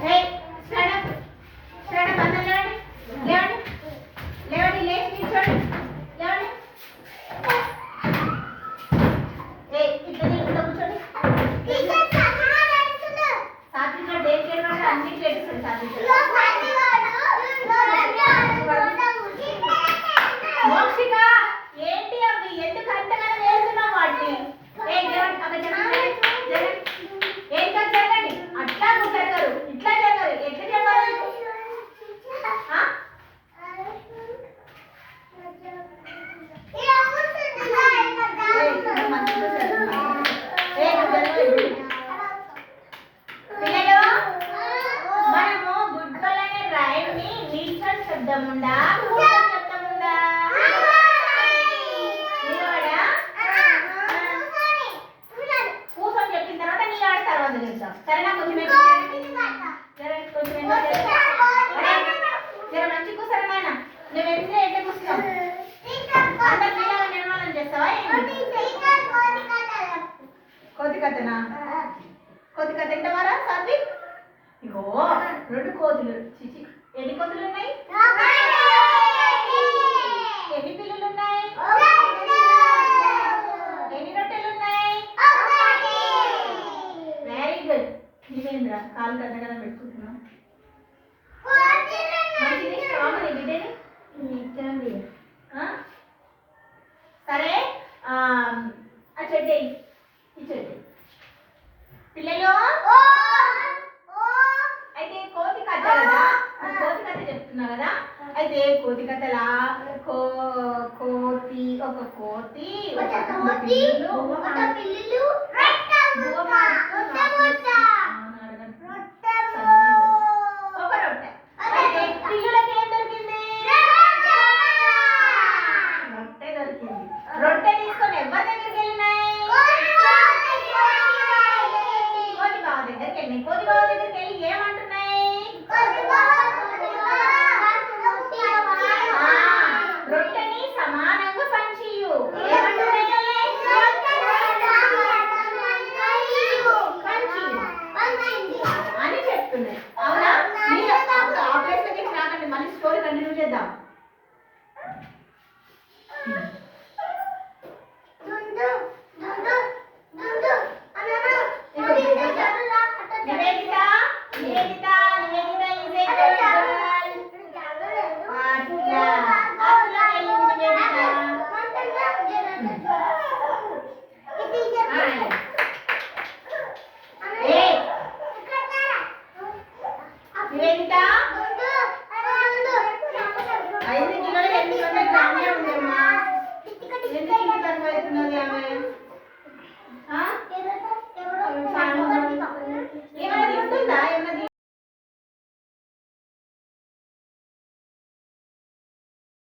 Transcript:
Right? చెప్తాముండా? చెప్తాముండా? చెప్పిన తర్వాత తర్వాత చెప్తాం సరేనా కొంచెం కొంచెం జర మంచి కూర్చోరమైన నువ్వు ఎప్పుడు ఎట్లా కూర్చున్నావు? అందరు చేస్తావా కోతి కథనా కోతి కథ ఎంతవారా సాత్విక్? ఇగో రెండు కోతులు. చిచి. ఎన్ని కోతులు ఉన్నాయి ఎన్ని పిల్లలు ఉన్నాయి ఎన్ని రొట్టెలు ఉన్నాయి వెరీ గుడ్ దివేంద్ర కాలు కథ కదా పెట్టుకుంటున్నాం సరే ఆ చెడ్డ ఈ చెడ్డ పిల్లలు? చెప్తున్నా కదా? అయితే కోతి కథల కో కోతి ఒక కోతి ఒక పిల్లులు perdão. తక్కువైతున్నది ఆమె. ఏమైనా తింటుందా